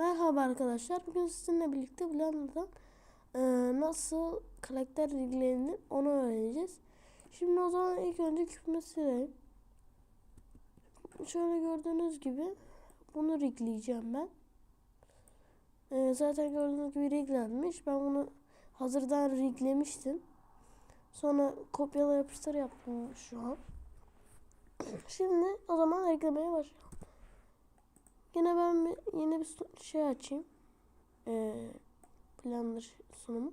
Merhaba arkadaşlar. Bugün sizinle birlikte Blender'dan e, nasıl karakter riglenir onu öğreneceğiz. Şimdi o zaman ilk önce küpümü sileyim. Şöyle gördüğünüz gibi bunu rigleyeceğim ben. E, zaten gördüğünüz gibi riglenmiş. Ben bunu hazırdan riglemiştim. Sonra kopyala yapıştır yaptım şu an. Şimdi o zaman riglemeye başlayalım. Yine ben bir, yeni bir şey açayım. Ee, Blender sunumu.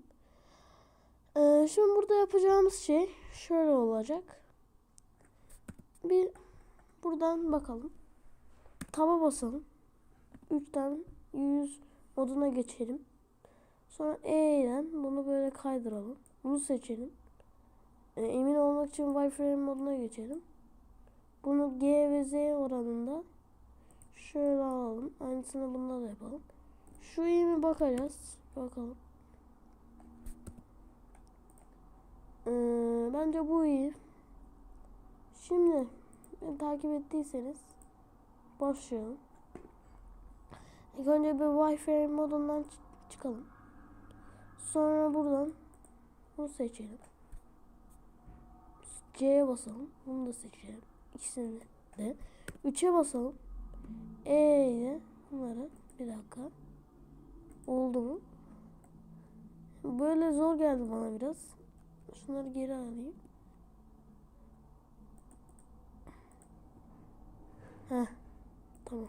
Ee, şimdi burada yapacağımız şey şöyle olacak. Bir buradan bakalım. Taba basalım. 3'ten 100 moduna geçelim. Sonra E ile bunu böyle kaydıralım. Bunu seçelim. Ee, emin olmak için wireframe moduna geçelim. Bunu G ve Z oranında Şöyle alalım. Aynısını bunda da yapalım. Şu iyi mi bakacağız. Bakalım. Ee, bence bu iyi. Şimdi beni takip ettiyseniz başlayalım. İlk önce bir Wi-Fi modundan çıkalım. Sonra buradan bunu seçelim. C'ye basalım. Bunu da seçelim. İkisini de. 3'e basalım. E ile bunları bir dakika. Oldu mu? Böyle zor geldi bana biraz. Şunları geri alayım. Heh. Tamam.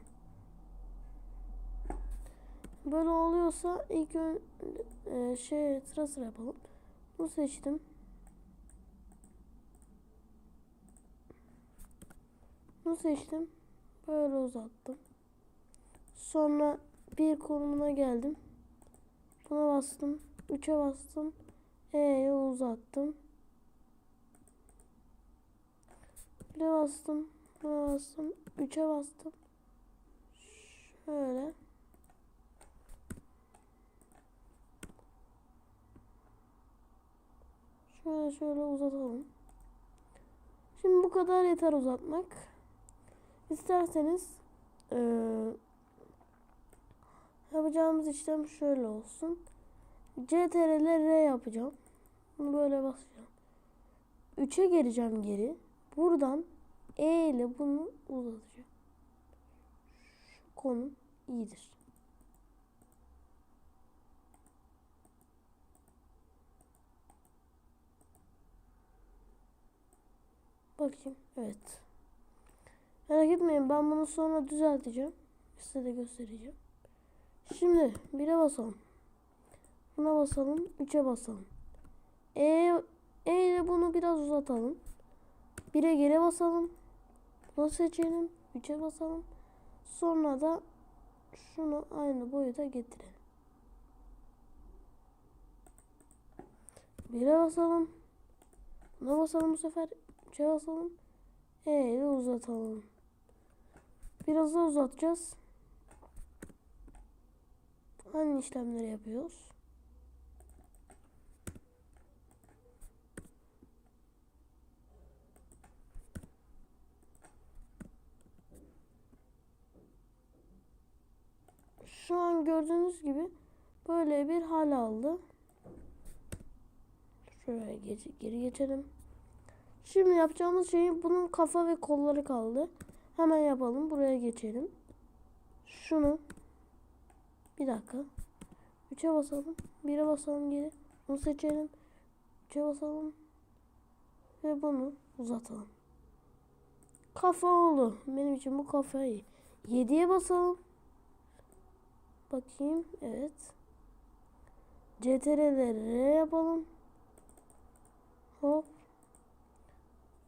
Böyle oluyorsa ilk ön e, şey sıra sıra yapalım. Bunu seçtim. Bunu seçtim. Böyle uzattım. Sonra bir konumuna geldim. Buna bastım. 3'e bastım. E'ye uzattım. Bire bastım. Buna bastım. 3'e bastım. Şöyle. Şöyle şöyle uzatalım. Şimdi bu kadar yeter uzatmak. İsterseniz ee, yapacağımız işlem şöyle olsun. CTRL R yapacağım. Bunu böyle basacağım. 3'e geleceğim geri. Buradan E ile bunu uzatacağım. Şu konum iyidir. Bakayım. Evet. Merak etmeyin ben bunu sonra düzelteceğim. Size de göstereceğim. Şimdi 1'e basalım. Buna basalım. 3'e basalım. E, e ile bunu biraz uzatalım. 1'e geri basalım. Bunu seçelim. 3'e basalım. Sonra da şunu aynı boyuta getirelim. 1'e basalım. Buna basalım bu sefer. 3'e basalım. E ile uzatalım. Biraz da uzatacağız. Aynı işlemleri yapıyoruz. Şu an gördüğünüz gibi böyle bir hal aldı. Şöyle geri geçelim. Şimdi yapacağımız şey bunun kafa ve kolları kaldı. Hemen yapalım. Buraya geçelim. Şunu bir dakika. 3'e basalım. 1'e basalım geri. Bunu seçelim. 3'e basalım. Ve bunu uzatalım. Kafa oldu. Benim için bu kafa iyi. 7'ye basalım. Bakayım. Evet. CTRL'leri yapalım. Hop.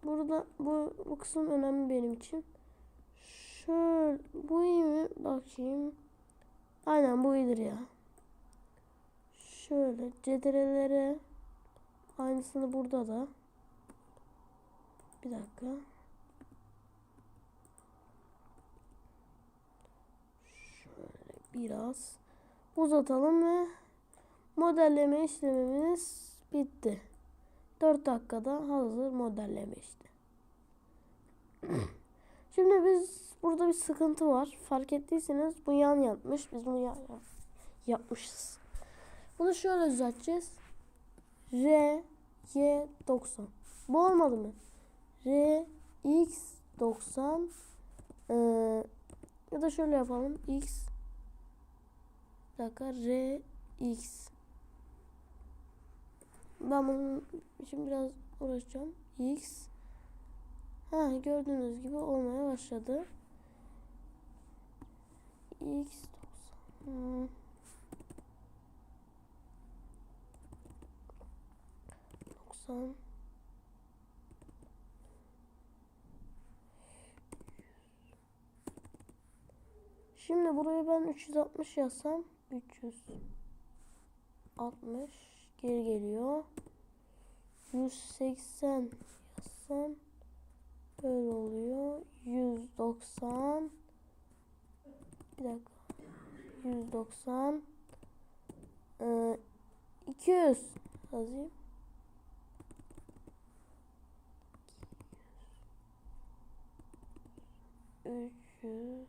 Burada bu, bu kısım önemli benim için. Şöyle bu iyi mi? Bakayım. Aynen bu iyidir ya. Şöyle cedrelere aynısını burada da. Bir dakika. Şöyle biraz uzatalım ve modelleme işlemimiz bitti. 4 dakikada hazır modelleme işte. Şimdi biz burada bir sıkıntı var. Fark ettiyseniz bu yan yapmış. Biz bunu yan yapmışız. Bunu şöyle düzelteceğiz. R Y 90. Bu olmadı mı? R X 90 ee, ya da şöyle yapalım. X bir dakika R X ben bunun için biraz uğraşacağım. X Ha gördüğünüz gibi olmaya başladı. X 90 hmm. doksan Şimdi buraya ben 360 yazsam 360 geri geliyor. 180 yazsam böyle oluyor. 190 bir dakika. 190 ee, 200 yazayım. Üç yüz.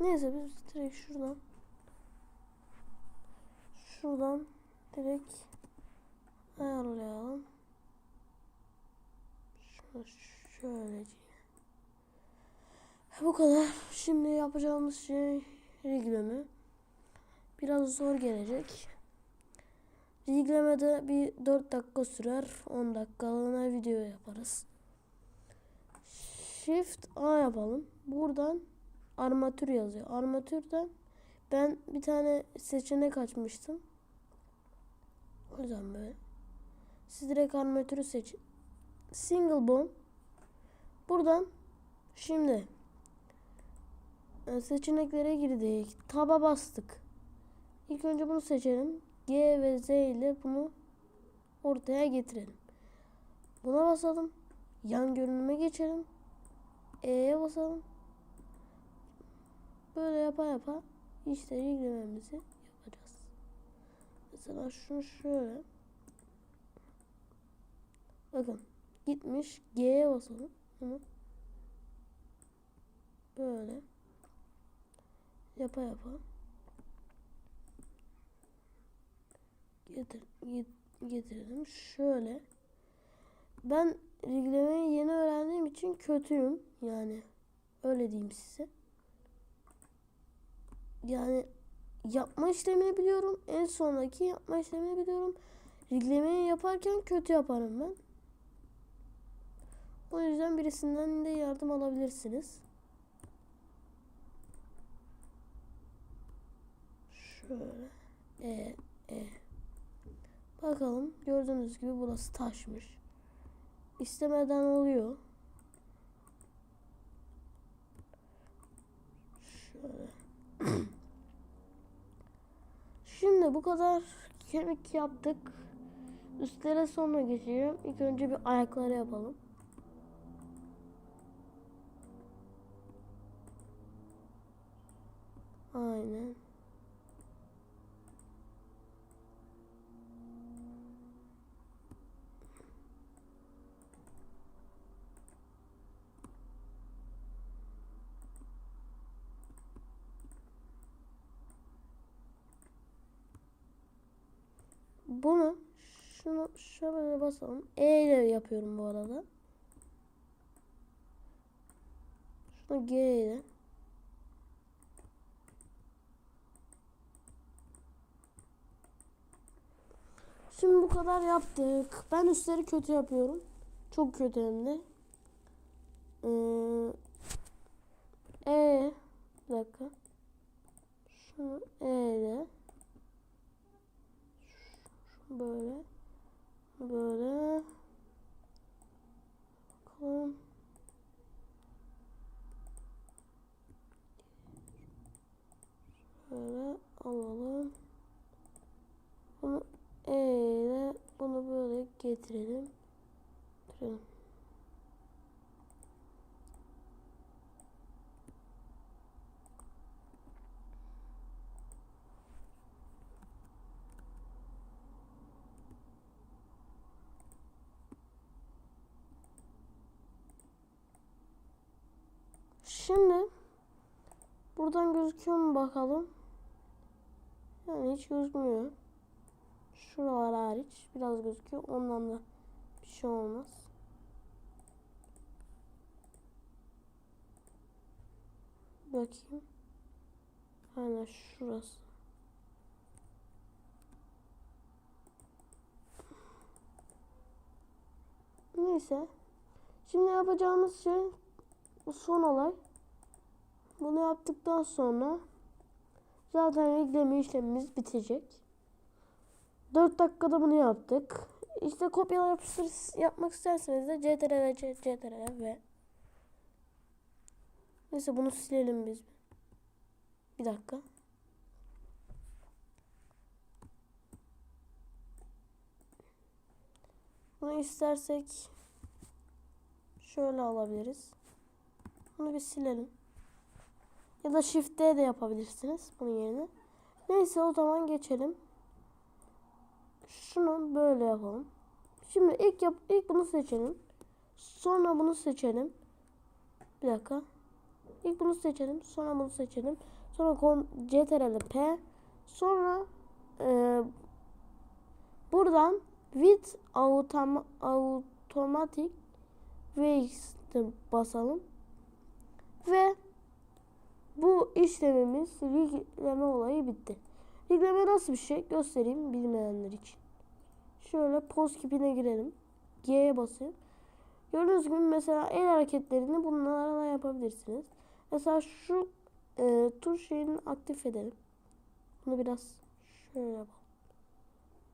Neyse biz direkt şuradan şuradan direkt ayarlayalım. Şunu şöylece. Bu kadar. Şimdi yapacağımız şey rigleme. Biraz zor gelecek. Riglemede bir 4 dakika sürer. 10 dakikalığına video yaparız. Shift A yapalım. Buradan armatür yazıyor. Armatürden ben bir tane seçenek açmıştım. O yüzden böyle. Siz direkt armatürü seçin. Single bone. Buradan şimdi e, seçeneklere girdik. Taba bastık. İlk önce bunu seçelim. G ve Z ile bunu ortaya getirelim. Buna basalım. Yan görünüme geçelim. E'ye basalım. Böyle yapa yapa işte ilgilememizi yapacağız. Mesela şunu şöyle. Bakın gitmiş G'ye basalım. Bunu böyle yapa yapa getir, get- getirelim. Şöyle ben riglemeyi yeni öğrendiğim için kötüyüm. Yani öyle diyeyim size. Yani yapma işlemini biliyorum. En sondaki yapma işlemini biliyorum. Riglemeyi yaparken kötü yaparım ben. O yüzden birisinden de yardım alabilirsiniz. Şöyle. E, e. Bakalım. Gördüğünüz gibi burası taşmış. İstemeden oluyor. Şöyle. Şimdi bu kadar kemik yaptık. Üstlere sonra geçeceğim. İlk önce bir ayakları yapalım. Aynen. Bunu şunu şöyle basalım. E ile yapıyorum bu arada. Şunu G ile. Şimdi bu kadar yaptık. Ben üstleri kötü yapıyorum. Çok kötü hem de. Ee, e bir dakika. Şunu E ile. Böyle. Böyle. getirelim. Kıralım. Şimdi buradan gözüküyor mu bakalım. Yani hiç gözükmüyor. Şuralar hariç biraz gözüküyor. Ondan da bir şey olmaz. Bakayım. Aynen şurası. Neyse. Şimdi yapacağımız şey bu son olay. Bunu yaptıktan sonra zaten yükleme işlemimiz bitecek. 4 dakikada bunu yaptık. İşte kopyala yapıştır yapmak isterseniz de CTRL, CTRL ve Neyse bunu silelim biz. Bir dakika. Bunu istersek şöyle alabiliriz. Bunu bir silelim. Ya da Shift D de yapabilirsiniz bunun yerine. Neyse o zaman geçelim. Şunu böyle yapalım. Şimdi ilk yap ilk bunu seçelim. Sonra bunu seçelim. Bir dakika. İlk bunu seçelim. Sonra bunu seçelim. Sonra CTRL P. Sonra e, buradan with autom automatic Waste basalım. Ve bu işlemimiz rigleme olayı bitti. Rigleme nasıl bir şey göstereyim bilmeyenler için. Şöyle post kipine girelim. G'ye basayım. Gördüğünüz gibi mesela el hareketlerini bunlarla yapabilirsiniz. Mesela şu e, tuş şeyini aktif edelim. Bunu biraz şöyle yapalım.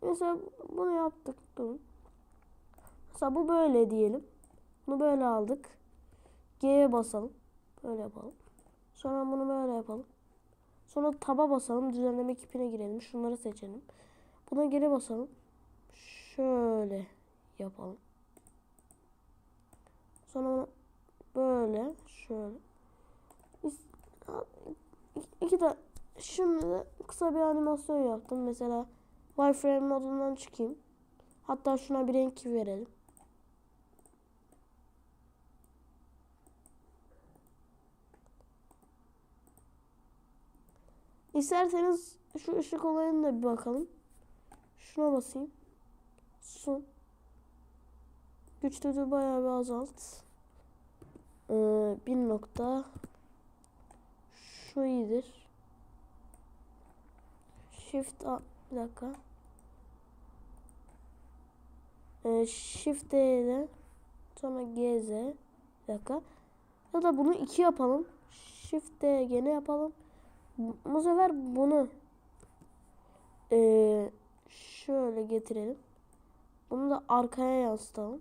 Mesela bunu yaptık. Durun. Mesela bu böyle diyelim. Bunu böyle aldık. G'ye basalım. Böyle yapalım. Sonra bunu böyle yapalım. Sonra taba basalım. Düzenleme kipine girelim. Şunları seçelim. Buna geri basalım. Şöyle yapalım. Sonra böyle şöyle. İki de şimdi de kısa bir animasyon yaptım. Mesela wireframe modundan çıkayım. Hatta şuna bir renk verelim. İsterseniz şu ışık olayına da bir bakalım. Şuna basayım. Su. Güçlüğü bayağı bir azalt. Ee, bir nokta. Şu iyidir. Shift A, bir dakika. Ee, Shift D ile sonra GZ bir dakika. Ya da bunu iki yapalım. Shift D gene yapalım. Bu sefer bunu ee, şöyle getirelim. Bunu da arkaya yansıtalım.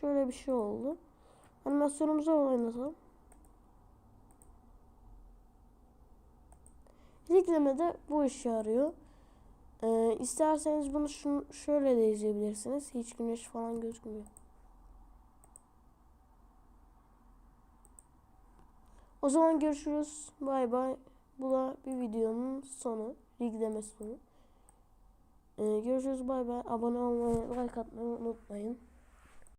Şöyle bir şey oldu. Animasyonumuzu oynatalım. Liklemede bu işe yarıyor. Ee, isterseniz bunu şunu şöyle de izleyebilirsiniz. Hiç güneş falan gözükmüyor. O zaman görüşürüz. Bay bay. Bu da bir videonun sonu. Rigleme sonu. Ee, görüşürüz. Bay bay. Abone olmayı, like atmayı unutmayın.